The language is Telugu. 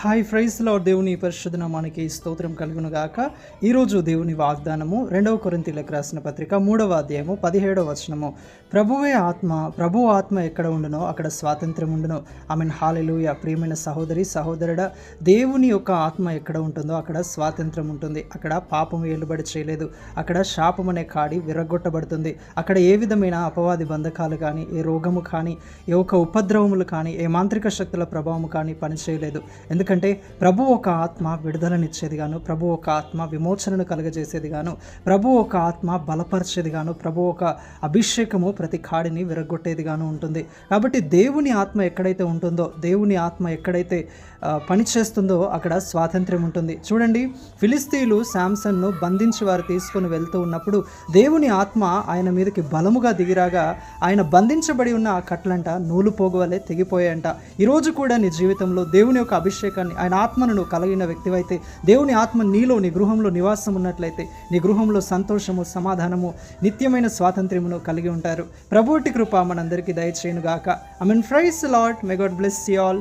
హాయ్ ఫ్రైజ్లో దేవుని పరిశుద్ధ నామానికి స్తోత్రం కలుగునుగాక. ఈరోజు దేవుని వాగ్దానము రెండవ కొరింతీలకు రాసిన పత్రిక మూడవ అధ్యాయము పదిహేడవ వచనము. ప్రభువే ఆత్మ ప్రభు ఆత్మ ఎక్కడ ఉండునో అక్కడ స్వాతంత్రం ఉండును. I mean hallelujah. ప్రియమైన సహోదరి సహోదరుడ దేవుని యొక్క ఆత్మ ఎక్కడ ఉంటుందో అక్కడ స్వాతంత్రం ఉంటుంది. అక్కడ పాపం ఏలుబడి చేయలేదు. అక్కడ శాపం అనే కాడి విరగొట్టబడుతుంది అక్కడ ఏ విధమైన అపవాది బంధకాలు కానీ ఏ రోగము కానీ ఏ ఒక ఉపద్రవములు కానీ ఏ మాంత్రిక శక్తుల ప్రభావము కానీ పనిచేయలేదు. ఎందుకంటే ఎందుకంటే ప్రభు ఒక ఆత్మ విడుదలనిచ్చేది గాను ప్రభు ఒక ఆత్మ విమోచనను కలుగజేసేది గాను ప్రభు ఒక ఆత్మ బలపరిచేది గాను ప్రభు ఒక అభిషేకము ప్రతి కాడిని విరగొట్టేది గాను ఉంటుంది. కాబట్టి దేవుని ఆత్మ ఎక్కడైతే ఉంటుందో దేవుని ఆత్మ ఎక్కడైతే పనిచేస్తుందో అక్కడ స్వాతంత్ర్యం ఉంటుంది. చూడండి ఫిలిస్తీన్లు శాంసన్ను బంధించి వారు తీసుకొని వెళ్తూ ఉన్నప్పుడు దేవుని ఆత్మ ఆయన మీదకి బలముగా దిగిరాగా ఆయన బంధించబడి ఉన్న ఆ కట్లంట నూలు పోగువలే తెగిపోయాయంట ఈరోజు కూడా నీ జీవితంలో దేవుని యొక్క అభిషేకాన్ని ఆయన ఆత్మను నువ్వు కలిగిన వ్యక్తివైతే దేవుని ఆత్మ నీలో నీ గృహంలో నివాసం ఉన్నట్లయితే నీ గృహంలో సంతోషము సమాధానము నిత్యమైన స్వాతంత్ర్యమును కలిగి ఉంటారు. ప్రభుటి కృప మనందరికీ దయచేయును గాక I mean praise Lord may God bless you all